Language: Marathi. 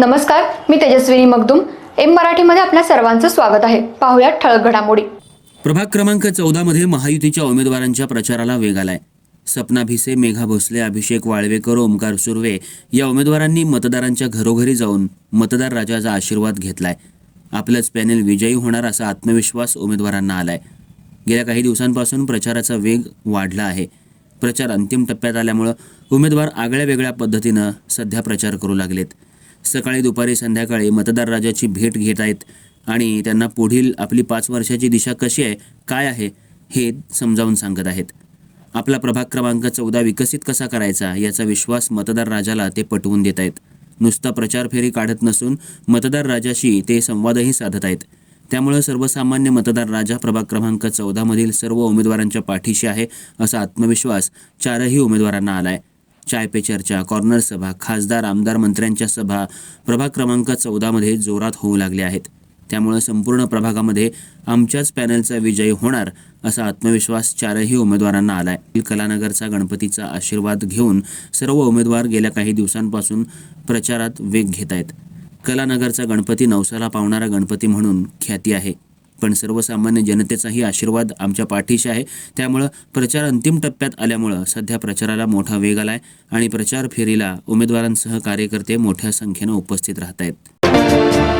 नमस्कार मी तेजस्विनी मगदुम. एम मराठीमध्ये आपल्या सर्वांचं स्वागत आहे. पाहुयात ठळक घडामोडी. प्रभाग क्रमांक चौदा मध्ये महायुतीच्या उमेदवारांच्या प्रचाराला वेग आलाय. सपना भिसे मेघा भोसले अभिषेक वाळवेकर ओमकार सुर्वे या उमेदवारांनी मतदारांच्या घरोघरी जाऊन मतदार राजाचा आशीर्वाद घेतलाय. आपलंच पॅनेल विजयी होणार असा आत्मविश्वास उमेदवारांना आलाय. गेल्या काही दिवसांपासून प्रचाराचा वेग वाढला आहे. प्रचार अंतिम टप्प्यात आल्यामुळं उमेदवार आगळ्या वेगळ्या पद्धतीनं सध्या प्रचार करू लागलेत. सकाळी दुपारी संध्याकाळी मतदार राजाची भेट घेत आहेत आणि त्यांना पुढील आपली पाच वर्षाची दिशा कशी आहे काय आहे हे समजावून सांगत आहेत. आपला प्रभाग क्रमांक चौदा विकसित कसा करायचा याचा विश्वास मतदार राजाला ते पटवून देत आहेत. नुसता प्रचार फेरी काढत नसून मतदार राजाशी ते संवादही साधत आहेत. त्यामुळे सर्वसामान्य मतदार राजा प्रभाग क्रमांक चौदामधील सर्व उमेदवारांच्या पाठीशी आहे असा आत्मविश्वास चारही उमेदवारांना आला आहे चाय पे चर्चा कॉर्नर सभा खासदार आमदार मंत्र्यांच्या सभा प्रभाग क्रमांक चौदामध्ये जोरात होऊ लागल्या आहेत. त्यामुळे संपूर्ण प्रभागामध्ये आमच्याच पॅनलचा विजय होणार असा आत्मविश्वास चारही उमेदवारांना आलाय. कलानगरचा गणपतीचा आशीर्वाद घेऊन सर्व उमेदवार गेल्या काही दिवसांपासून प्रचारात वेग घेत आहेत कलानगरचा गणपती नवसाला पावणारा गणपती म्हणून ख्याती आहे. पण सर्वसामान्य जनतेचाही आशीर्वाद आमच्या पाठीशी आहे. त्यामुळं प्रचार अंतिम टप्प्यात आल्यामुळं सध्या प्रचाराला मोठा वेग आला आहे आणि प्रचार फेरीला उमेदवारांसह कार्यकर्ते मोठ्या संख्येनं उपस्थित राहत आहेत